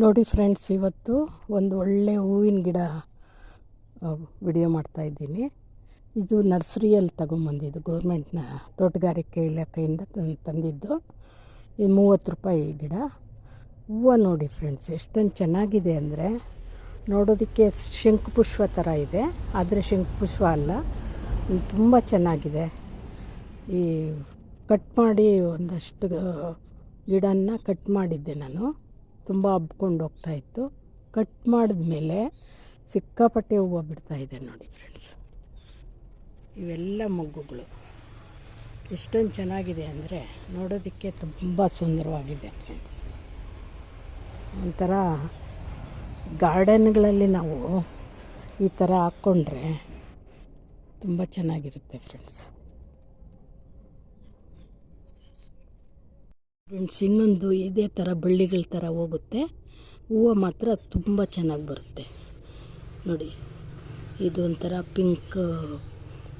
ನೋಡಿ ಫ್ರೆಂಡ್ಸ್, ಇವತ್ತು ಒಂದು ಒಳ್ಳೆ ಹೂವಿನ ಗಿಡ ವಿಡಿಯೋ ಮಾಡ್ತಾಯಿದ್ದೀನಿ ಇದು ನರ್ಸರಿಯಲ್ಲಿ ತಗೊಂಬಂದಿದ್ದು, ಗೌರ್ಮೆಂಟ್ನ ತೋಟಗಾರಿಕೆ ಇಲಾಖೆಯಿಂದ ತಂದಿದ್ದು. ಇದು ಮೂವತ್ತು ರೂಪಾಯಿ ಗಿಡ. ಹೂವು ನೋಡಿ ಫ್ರೆಂಡ್ಸ್, ಎಷ್ಟೊಂದು ಚೆನ್ನಾಗಿದೆ ಅಂದರೆ, ನೋಡೋದಕ್ಕೆ ಶಂಕುಪುಷ್ಪ ಥರ ಇದೆ. ಆದರೆ ಶಂಕುಪುಷ್ಪ ಅಲ್ಲ, ತುಂಬ ಚೆನ್ನಾಗಿದೆ. ಈ ಕಟ್ ಮಾಡಿ ಒಂದಷ್ಟು ಗಿಡನ ಕಟ್ ಮಾಡಿದ್ದೆ ನಾನು. ತುಂಬ ಹಬ್ಕೊಂಡು ಹೋಗ್ತಾಯಿತ್ತು ಕಟ್ ಮಾಡಿದ್ಮೇಲೆ ಸಿಕ್ಕಾಪಟ್ಟೆ ಹೂವು ಇದೆ ನೋಡಿ ಫ್ರೆಂಡ್ಸ್ ಇವೆಲ್ಲ ಮೊಗ್ಗುಗಳು. ಎಷ್ಟೊಂದು ಚೆನ್ನಾಗಿದೆ ಅಂದರೆ ನೋಡೋದಕ್ಕೆ ತುಂಬ ಸುಂದರವಾಗಿದೆ ಫ್ರೆಂಡ್ಸ್ ಒಂಥರ ಗಾರ್ಡನ್ಗಳಲ್ಲಿ ನಾವು ಈ ಥರ ಹಾಕ್ಕೊಂಡ್ರೆ ತುಂಬ ಚೆನ್ನಾಗಿರುತ್ತೆ ಫ್ರೆಂಡ್ಸ್ ಫ್ರೆಂಡ್ಸ್, ಇನ್ನೊಂದು ಇದೇ ಥರ ಬಳ್ಳಿಗಳ ಥರ ಹೋಗುತ್ತೆ. ಹೂವು ಮಾತ್ರ ತುಂಬ ಚೆನ್ನಾಗಿ ಬರುತ್ತೆ. ನೋಡಿ, ಇದು ಒಂಥರ ಪಿಂಕ್,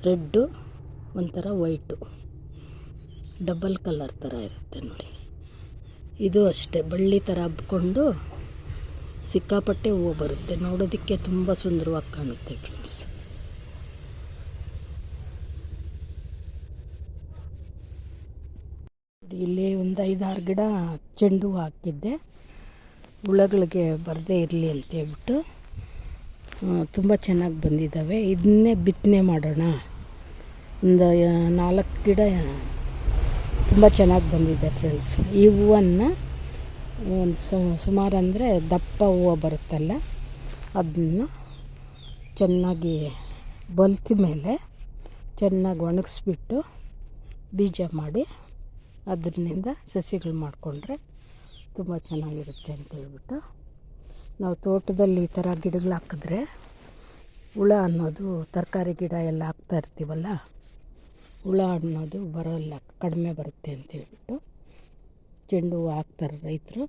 ರೆಡ್ಡು, ಒಂಥರ ವೈಟು. ಡಬಲ್ ಕಲರ್ ಥರ ಇರುತ್ತೆ ನೋಡಿ. ಇದು ಅಷ್ಟೇ, ಬಳ್ಳಿ ಥರ ಹಬ್ಕೊಂಡು ಸಿಕ್ಕಾಪಟ್ಟೆ ಹೂವು ಬರುತ್ತೆ. ನೋಡೋದಕ್ಕೆ ತುಂಬ ಸುಂದರವಾಗಿ ಕಾಣುತ್ತೆ ಫ್ರೆಂಡ್ಸ್. ಇಲ್ಲಿ ಒಂದು ಐದಾರು ಗಿಡ ಚೆಂಡು ಹಾಕಿದ್ದೆ. ಹುಳಗಳಿಗೆ ಬರದೇ ಇರಲಿ ಅಂತೇಳ್ಬಿಟ್ಟು ತುಂಬ ಚೆನ್ನಾಗಿ ಬಂದಿದ್ದಾವೆ ಇದನ್ನೇ ಬಿತ್ತನೆ ಮಾಡೋಣ. ಒಂದು ನಾಲ್ಕು ಗಿಡ ತುಂಬ ಚೆನ್ನಾಗಿ ಬಂದಿದೆ ಫ್ರೆಂಡ್ಸ್ ಈ ಹೂವನ್ನು ಒಂದು ಸುಮಾರು ಅಂದರೆ ದಪ್ಪ ಹೂವು ಬರುತ್ತಲ್ಲ ಅದನ್ನು ಚೆನ್ನಾಗಿ ಬಲ್ತ ಮೇಲೆ ಚೆನ್ನಾಗಿ ಒಣಗಿಸ್ಬಿಟ್ಟು ಬೀಜ ಮಾಡಿ ಅದರಿಂದ ಸಸಿಗಳು ಮಾಡಿಕೊಂಡ್ರೆ ತುಂಬ ಚೆನ್ನಾಗಿರುತ್ತೆ ಅಂತ ಹೇಳ್ಬಿಟ್ಟು. ನಾವು ತೋಟದಲ್ಲಿ ಈ ಥರ ಗಿಡಗಳು ಹಾಕಿದ್ರೆ ಹುಳ ಅನ್ನೋದು ತರಕಾರಿ ಗಿಡ ಎಲ್ಲ ಹಾಕ್ತಾ ಇರ್ತೀವಲ್ಲ, ಹುಳ ಅನ್ನೋದು ಬರೋಲ್ಲ, ಕಡಿಮೆ ಬರುತ್ತೆ ಅಂತ ಹೇಳ್ಬಿಟ್ಟು ಚೆಂಡು ಹೂವು ಹಾಕ್ತಾರೆ ರೈತರು,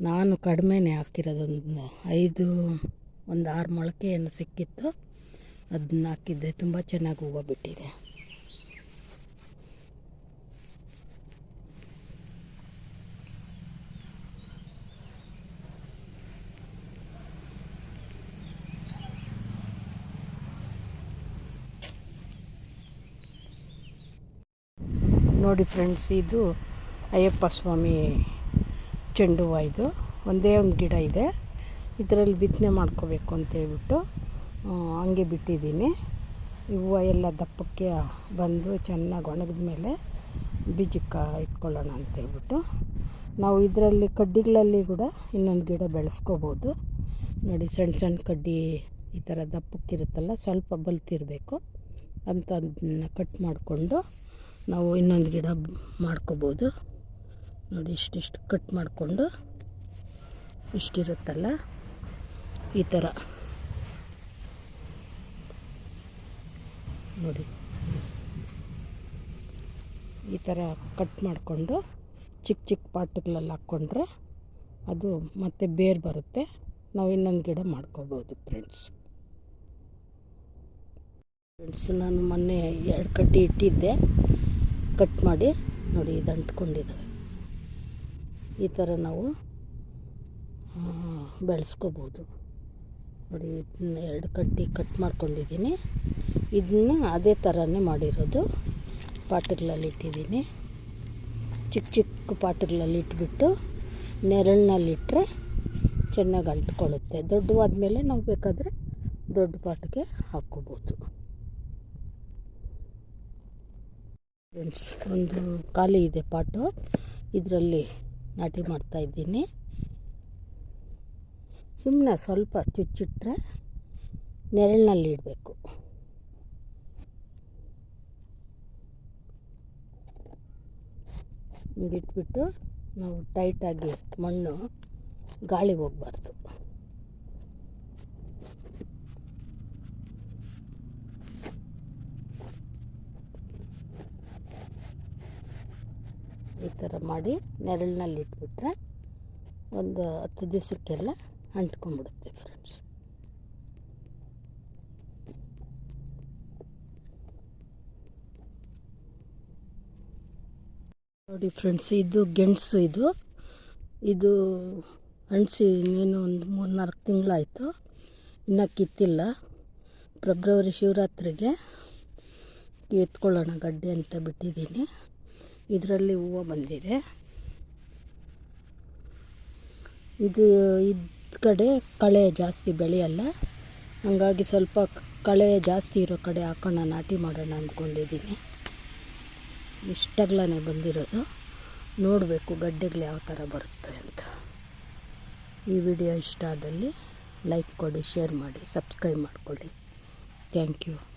ನಾನು ಕಡಿಮೆನೇ ಹಾಕಿರೋದೊಂದು ಐದು, ಒಂದು ಆರು ಮೊಳಕೆ ಏನು ಸಿಕ್ಕಿತ್ತು, ಅದನ್ನ ಹಾಕಿದ್ದೆ, ತುಂಬ ಚೆನ್ನಾಗಿ ಹೂವು ಬಿಟ್ಟಿದೆ. ನೋಡಿ ಫ್ರೆಂಡ್ಸ್ ಇದು ಅಯ್ಯಪ್ಪ ಸ್ವಾಮಿ ಚೆಂಡು ಹೂವು ಇದು. ಒಂದೇ ಒಂದು ಗಿಡ ಇದೆ. ಇದರಲ್ಲಿ ಬಿತ್ತನೆ ಮಾಡ್ಕೋಬೇಕು ಅಂತೇಳ್ಬಿಟ್ಟು ಹಂಗೆ ಬಿಟ್ಟಿದ್ದೀನಿ. ಹೂವು ಎಲ್ಲ ದಪ್ಪಕ್ಕೆ ಬಂದು ಚೆನ್ನಾಗಿ ಒಣಗಿದ ಮೇಲೆ ಬೀಜಕ್ಕೆ ಇಟ್ಕೊಳ್ಳೋಣ ಅಂತೇಳ್ಬಿಟ್ಟು ನಾವು ಇದರಲ್ಲಿ ಕಡ್ಡಿಗಳಲ್ಲಿ ಕೂಡ ಇನ್ನೊಂದು ಗಿಡ ಬೆಳೆಸ್ಕೋಬೋದು. ನೋಡಿ ಸಣ್ಣ ಸಣ್ಣ ಕಡ್ಡಿ ಈ ಥರ ದಪ್ಪಕ್ಕಿರುತ್ತಲ್ಲ, ಸ್ವಲ್ಪ ಬಲ್ತಿರಬೇಕು. ಅಂತ ಕಟ್ ಮಾಡಿಕೊಂಡು ನಾವು ಇನ್ನೊಂದು ಗಿಡ ಮಾಡ್ಕೋಬೋದು. ನೋಡಿ ಇಷ್ಟಿಷ್ಟು ಕಟ್ ಮಾಡಿಕೊಂಡು ಇಷ್ಟಿರುತ್ತಲ್ಲ ಈ ಥರ. ನೋಡಿ. ಈ ಥರ ಕಟ್ ಮಾಡಿಕೊಂಡು ಚಿಕ್ಕ ಚಿಕ್ಕ ಪಾಟ್ಗಳಲ್ಲಿ ಹಾಕ್ಕೊಂಡ್ರೆ ಅದು ಮತ್ತೆ ಬೇರು ಬರುತ್ತೆ. ನಾವು ಇನ್ನೊಂದು ಗಿಡ ಮಾಡ್ಕೋಬೋದು ಫ್ರೆಂಡ್ಸ್. ಫ್ರೆಂಡ್ಸ್, ನಾನು ಮೊನ್ನೆ ಎರಡು ಕಟ್ಟಿ ಇಟ್ಟಿದ್ದೆ. ಕಟ್ ಮಾಡಿ ನೋಡಿ ಇದು ಅಂಟ್ಕೊಂಡಿದ್ದಾವೆ. ಈ ಥರ ನಾವು ಬೆಳೆಸ್ಕೋಬೋದು. ನೋಡಿ ಎರಡು ಕಟ್ಟಿ ಕಟ್ ಮಾಡ್ಕೊಂಡಿದ್ದೀನಿ. ಇದನ್ನ ಅದೇ ಥರನೇ ಮಾಡಿರೋದು. ಪಾಟ್ಗಳಲ್ಲಿ ಇಟ್ಟಿದ್ದೀನಿ. ಚಿಕ್ಕ ಚಿಕ್ಕ ಪಾಟ್ಗಳಲ್ಲಿ ಇಟ್ಬಿಟ್ಟು ನೆರಳಿನಲ್ಲಿಟ್ಟರೆ ಚೆನ್ನಾಗಿ ಅಂಟ್ಕೊಳ್ಳುತ್ತೆ. ದೊಡ್ಡವಾದ್ಮೇಲೆ ನಾವು ಬೇಕಾದರೆ ದೊಡ್ಡ ಪಾಟ್ಗೆ ಹಾಕ್ಕೋಬೋದು. ಫ್ರೆಂಡ್ಸ್ ಒಂದು ಖಾಲಿ ಇದೆ ಪಾಟು. ಇದರಲ್ಲಿ ನಾಟಿ ಮಾಡ್ತಾ ಇದ್ದೀನಿ. ಸುಮ್ಮನೆ ಸ್ವಲ್ಪ ಚುಚ್ಚಿಟ್ರೆ ನೆರಳಿನಲ್ಲಿ ಇಡಬೇಕು. ಹಿಂಗಿಟ್ಬಿಟ್ಟು ನಾವು ಟೈಟಾಗಿ ಮಣ್ಣು ಗಾಳಿ ಹೋಗಬಾರ್ದು ಈ ಥರ ಮಾಡಿ ನೆರಳಿನಲ್ಲಿ ಇಟ್ಬಿಟ್ರೆ ಒಂದು ಹತ್ತು ದಿವಸಕ್ಕೆಲ್ಲ ಅಂಟ್ಕೊಂಡ್ಬಿಡುತ್ತೆ ಫ್ರೆಂಡ್ಸ್. ನೋಡಿ ಫ್ರೆಂಡ್ಸ್, ಇದು ಗೆಣಸು ಇದು. ಇದು ಅಂಟಿಸಿ ಇನ್ನೇನು ಒಂದು ಮೂರು ನಾಲ್ಕು ತಿಂಗಳಾಯಿತು. ಇನ್ನೂ ಕಿತ್ತಿಲ್ಲ. ಫೆಬ್ರವರಿ ಶಿವರಾತ್ರಿಗೆ ಎತ್ಕೊಳ್ಳೋಣ ಗಡ್ಡೆ ಅಂತ ಬಿಟ್ಟಿದ್ದೀನಿ. ಇದರಲ್ಲಿ ಹೂವು ಬಂದಿದೆ. ಇದು ಇದ್ದ ಕಡೆ ಕಳೆ ಜಾಸ್ತಿ ಬೆಳೆಯಲ್ಲ. ಹಾಗಾಗಿ ಸ್ವಲ್ಪ ಕಳೆ ಜಾಸ್ತಿ ಇರೋ ಕಡೆ ಹಾಕೋಣ, ನಾಟಿ ಮಾಡೋಣ ಅಂದ್ಕೊಂಡಿದ್ದೀನಿ. ಇಷ್ಟಗ್ಲೇ ಬಂದಿರೋದು. ನೋಡಬೇಕು ಗಡ್ಡೆಗಳು ಯಾವ ಥರ ಬರುತ್ತೆ ಅಂತ. ಈ ವಿಡಿಯೋ ಇಷ್ಟ ಆದಲ್ಲಿ ಲೈಕ್ ಕೊಡಿ, ಶೇರ್ ಮಾಡಿ, ಸಬ್ಸ್ಕ್ರೈಬ್ ಮಾಡಿಕೊಳ್ಳಿ. Thank you.